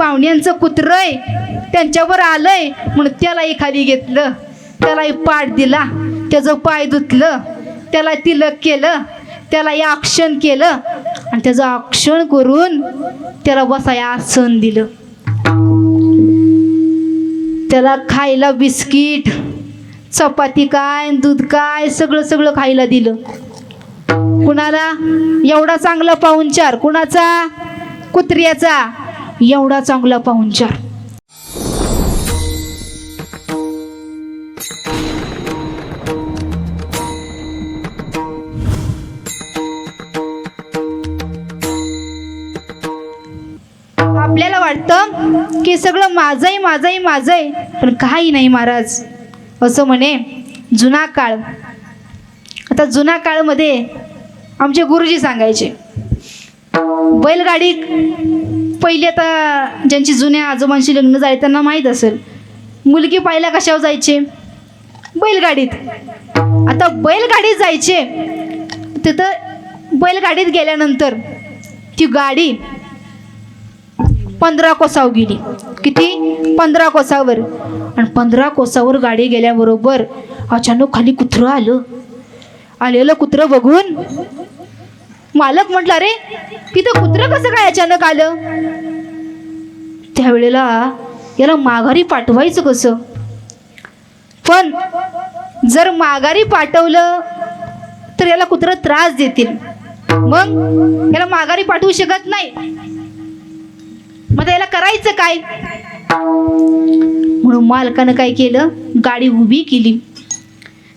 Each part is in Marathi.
पाहुण्यांचं कुत्रय त्यांच्यावर आलंय म्हणून त्यालाही खाली घेतलं त्यालाही पाठ दिला त्याचं पाय धुतलं त्याला तिलक केलं त्यालाही आक्षण केलं आणि त्याचं आक्षण करून त्याला बसाया आसन दिलं. त्याला खायला बिस्किट चपाती काय दूध काय सगळं सगळं खायला दिलं. कुणाला? एवढा चांगला पाहुणचार कुणाचा? कुत्र्याचा. एवढा चांगला पाहुणचार. आपल्याला वाटतं की सगळं माझंय माझंय माझंय पण काही नाही महाराज. असं म्हणे जुना काळ. आता जुना काळमध्ये आमचे गुरुजी सांगायचे बैलगाडी पहिले आता ज्यांची जुन्या आजोबांशी लग्न झाले त्यांना माहीत असेल. मुलगी पाहिला कशावर जायचे? बैलगाडीत. आता बैलगाडीत जायचे. तिथं बैलगाडीत गेल्यानंतर ती गाडी पंधरा कोसाव गेली. किती? पंधरा कोसावर. आणि पंधरा कोसावर गाडी गेल्याबरोबर अचानक खाली कुत्रं आलं. आलेलं कुत्रं बघून मालक म्हटला रे तिथं कुत्रं कसं काय अचानक आलं? त्यावेळेला याला माघारी पाठवायचं कसं? पण जर माघारी पाठवलं तर याला कुत्रं त्रास देतील. मग याला माघारी पाठवू शकत नाही. मग याला करायचं काय? म्हणून मालकानं काय केलं? गाडी उभी केली.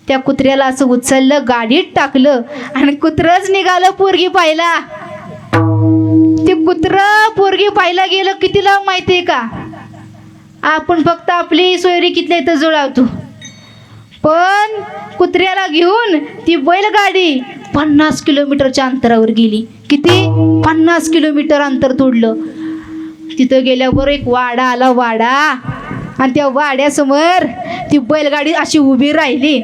त्या कुत्र्याला असं उचललं गाडीत टाकलं आणि कुत्रच निघालं पोरगी पाहिला ते कुत्र पोरगी पाहिला गेलं किती लांब माहितीये का? आपण फक्त आपली सोयरी कितल्या इथं जुळावतो. पण कुत्र्याला घेऊन ती बैलगाडी पन्नास किलोमीटरच्या अंतरावर गेली. किती? पन्नास किलोमीटर अंतर तोडलं. तिथं गेल्यावर एक वाडा आला वाडा. आणि त्या वाड्यासमोर ती बैलगाडी अशी उभी राहिली.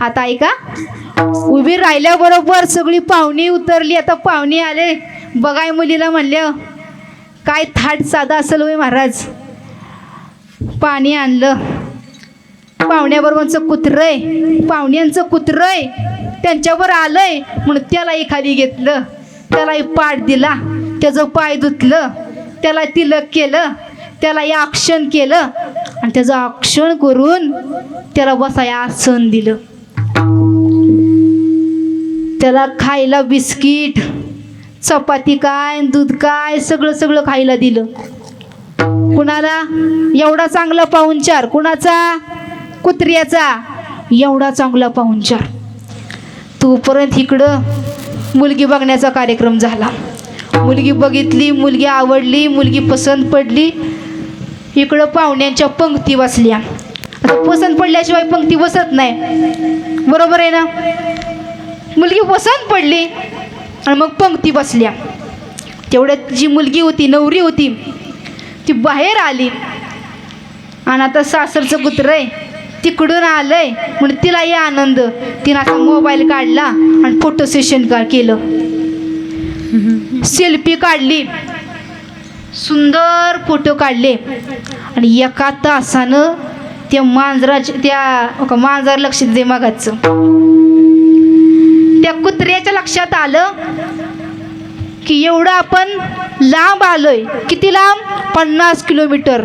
आता ऐका. उभी राहिल्याबरोबर सगळी पाहुणी उतरली. आता पाहुणे आले. बघाय मुलीला म्हणलं काय थाट साधा असेल होय महाराज. पाणी आणलं. पाहुण्याबरोबरचं कुत्रय पाहुण्यांचं कुत्रय त्यांच्यावर आलंय. म्हणून त्यालाही खाली घेतलं. त्यालाही पाठ दिला. त्याचं पाय धुतलं. त्याला तिलक केलं. त्यालाही आक्षण केलं. आणि त्याचं आक्षण करून त्याला बसाया आसन दिलं. त्याला खायला बिस्किट चपाती काय दूध काय सगळं सगळं खायला दिलं. कुणाला? एवढा चांगला पाहुणचार. कुणाचा? कुत्र्याचा. एवढा चांगला पाहुणचार. तोपर्यंत इकडं मुलगी बघण्याचा कार्यक्रम झाला. मुलगी बघितली मुलगी आवडली मुलगी पसंत पडली. इकडं पाहुण्यांच्या पंक्ती बसल्या. आता पसंत पडल्याशिवाय पंक्ती बसत नाही. बरोबर आहे ना? मुलगी पसंत पडली आणि मग पंक्ती बसल्या. तेवढ्यात जी मुलगी होती नवरी होती ती बाहेर आली. आणि आता सासरचं कुत्र आहे तिकडून आलंय. म्हणून तिलाही आनंद. तिनं असा मोबाईल काढला आणि फोटो सेशन का केलं. सेल्फी काढली. सुंदर फोटो काढले. आणि एका तासानं त्या मांजराच्या त्या मांजर लक्ष दे मागाचं. त्या कुत्र्याच्या लक्षात आलं की एवढं आपण लांब आलोय. किती लांब? पन्नास किलोमीटर.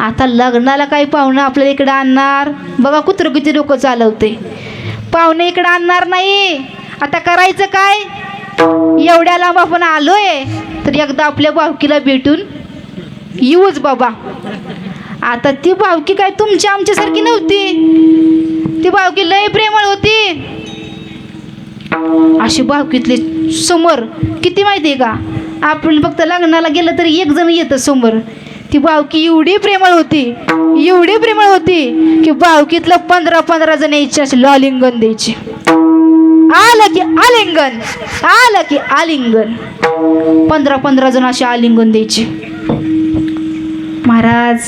आता लग्नाला काही पाहुणं आपल्याला इकडं आणणार. बघा कुत्रं किती डोकं चालवते पाहुणे इकडं आणणार नाही. आता करायचं काय? एवढ्या लांब आपण आलोय. तर एकदा आपल्या भावकीला भेटून येऊच बाबा. आता ती भावकी काय तुमच्या आमच्यासारखी नव्हती. ती भावकी लय प्रेमळ होती. अशी भावकीतले समोर किती माहिती आहे का? आपण फक्त लग्नाला गेलं तरी एक जण येतं समोर. ती भावकी एवढी प्रेमळ होती एवढी प्रेमळ होती की भावकीतलं पंधरा पंधरा जण यायचे असे लॉलिंगन द्यायचे. आलं की आलिंगन आलं की आलिंगन. पंधरा पंधरा जण असे आलिंगन द्यायचे. महाराज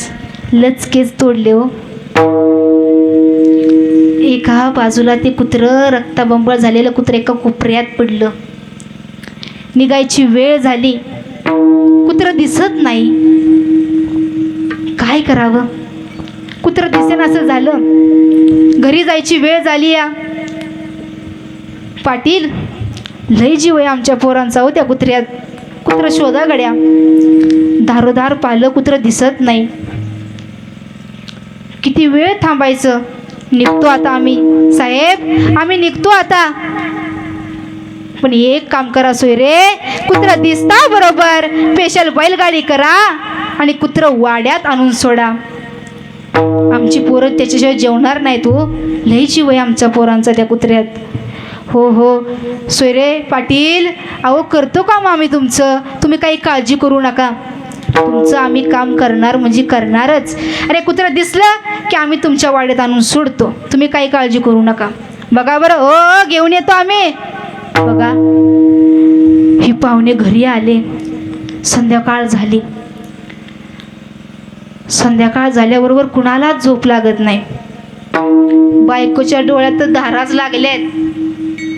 लचकेच तोडले हो. एका बाजूला ते कुत्रं रक्ताबंबळ झालेलं कुत्रं एका कोपऱ्यात पडलं. निघायची वेळ झाली. कुत्रं दिसत नाही. काय करावं? कुत्रं दिसेन असं झालं. घरी जायची वेळ झाली या. पाटील लय जीव आहे आमच्या पोरांचा हो त्या कुत्र्यात कुत्रं शोधा गड्या. धारोधार पाहिलं कुत्रं दिसत नाही. किती वेळ थांबायचं? निघतो आता आम्ही. साहेब आम्ही निघतो आता. पण एक काम करा सोय रे कुत्रा दिसता बरोबर. स्पेशल बैलगाडी करा आणि कुत्रं वाड्यात आणून सोडा. आमची पोरं त्याच्याशिवाय जेवणार नाही तू हो. लई जीव आहे आमच्या पोरांचा त्या कुत्र्यात. हो हो. सोयरे पाटील अहो करतो काम आम्ही तुमचं. तुम्ही काही काळजी करू नका. तुमचं आम्ही काम करणार म्हणजे करणारच. अरे कुत्रा दिसलं की आम्ही तुमच्या वाड्यात आणून सोडतो. तुम्ही काही काळजी करू नका. बघा बरं. हो, हो घेऊन येतो आम्ही. बघा. ही पाहुणे घरी आले. संध्याकाळ झाली. संध्याकाळ झाल्याबरोबर कुणालाच झोप लागत नाही. बायकोच्या डोळ्यात तर धाराच लागल्यात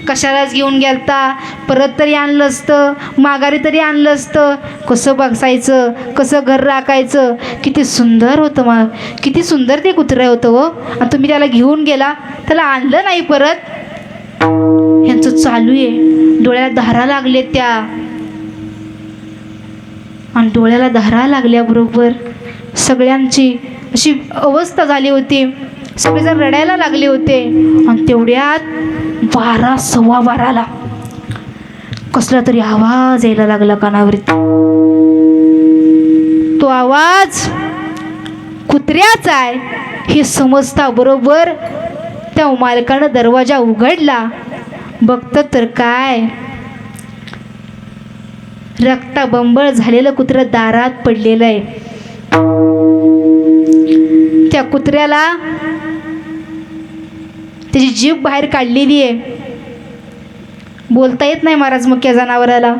कशालाच घेऊन गेलता? परत तरी आणलं असतं? माघारी तरी आणलं असतं? कसं बसायचं? कसं घर राखायचं? किती सुंदर होतं मा किती सुंदर ते कुत्रं होतं हो. आणि तुम्ही त्याला घेऊन गेला. त्याला आणलं नाही परत. ह्यांचं चालू आहे. डोळ्याला धारा लागले त्या. आणि डोळ्याला धारा लागल्याबरोबर सगळ्यांची अशी अवस्था झाली होती. सगळेजण रडायला लागले होते. आणि तेवढ्यात बारा सव्वा बाराला कसला तरी आवाज यायला लागला कानावरती. तो आवाज कुत्र्याचा आहे. हे समजता बरोबर त्या मालकानं दरवाजा उघडला. बघतं तर काय? रक्ताबंबळ झालेलं कुत्रं दारात पडलेलं आहे. त्या कुत्र्याला त्याची जीभ बाहेर काढलेली आहे. बोलता येत नाही महाराज मुख्य जनावराला.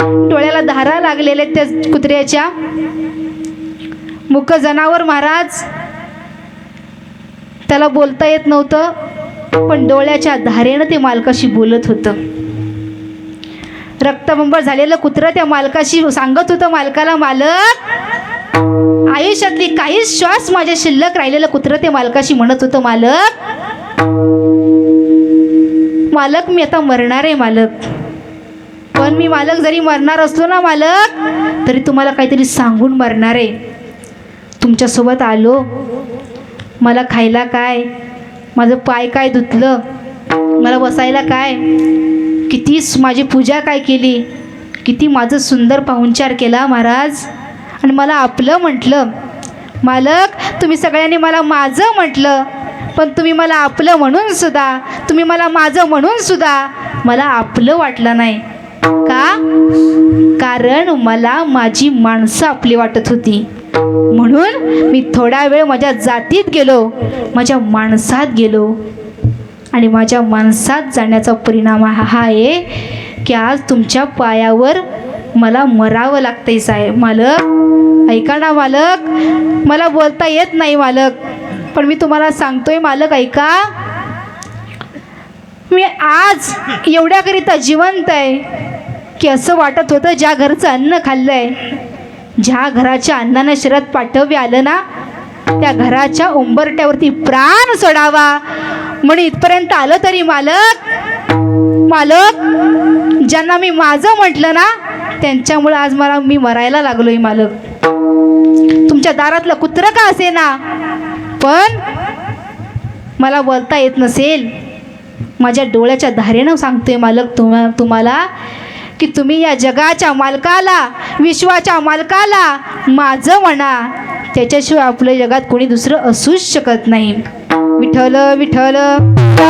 डोळ्याला धारा लागलेल्या आहेत त्या कुत्र्याच्या. मुख जनावर महाराज त्याला बोलता येत नव्हतं पण डोळ्याच्या धारेनं ते मालकाशी बोलत होतं. रक्तबंबळ झालेलं कुत्रं त्या मालकाशी सांगत होतं मालकाला मालक आयुष्यातली काही श्वास माझ्या शिल्लक राहिलेलं कुत्रं ते मालकाशी म्हणत होतं मालक मालक मी आता मरणार आहे मालक. पण मी मालक जरी मरणार असलो ना मालक तरी तुम्हाला काहीतरी सांगून मरणार आहे. तुमच्यासोबत आलो. मला खायला काय? माझं पाय काय धुतलं मला बसायला काय? किती माझी पूजा काय केली? किती माझं सुंदर पाहुणचार केला महाराज? आणि मला आपलं म्हटलं. मालक तुम्ही सगळ्यांनी मला माझं म्हटलं. पण तुम्ही मला आपलं म्हणून सुद्धा तुम्ही मला माझं म्हणून सुद्धा मला आपलं वाटलं नाही. का? कारण मला माझी माणसं आपली वाटत होती. म्हणून मी थोडा वेळ माझ्या जातीत गेलो माझ्या माणसात गेलो. आणि माझ्या माणसात जाण्याचा परिणाम हा हा आहे की आज तुमच्या पायावर मला मरावं लागतंय साहेब. मालक ऐका ना मालक मला बोलता येत नाही मालक. पण मी तुम्हाला सांगतोय मालक ऐका. मी आज एवढ्याकरिता जिवंत आहे की असं वाटत होतं ज्या घरचं अन्न खाल्लं आहे ज्या घराच्या अन्नानं शरीरात पाठव्य आलं ना त्या घराच्या उंबरट्यावरती प्राण सोडावा. म्हणून इथपर्यंत आलं तरी मालक मालक ज्यांना मी माझं म्हटलं ना त्यांच्यामुळं आज मला मी मरायला लागलोय मालक. तुमच्या दारातलं कुत्रं का असे ना पण मला बोलता येत नसेल. माझ्या डोळ्याच्या धारेनं सांगतोय मालक तुम्हा तुम्हाला की तुम्ही या जगाच्या मालकाला विश्वाच्या मालकाला माझं म्हणा. त्याच्याशिवाय आपल्या जगात कोणी दुसरं असूच शकत नाही. विठ्ठल विठ्ठल.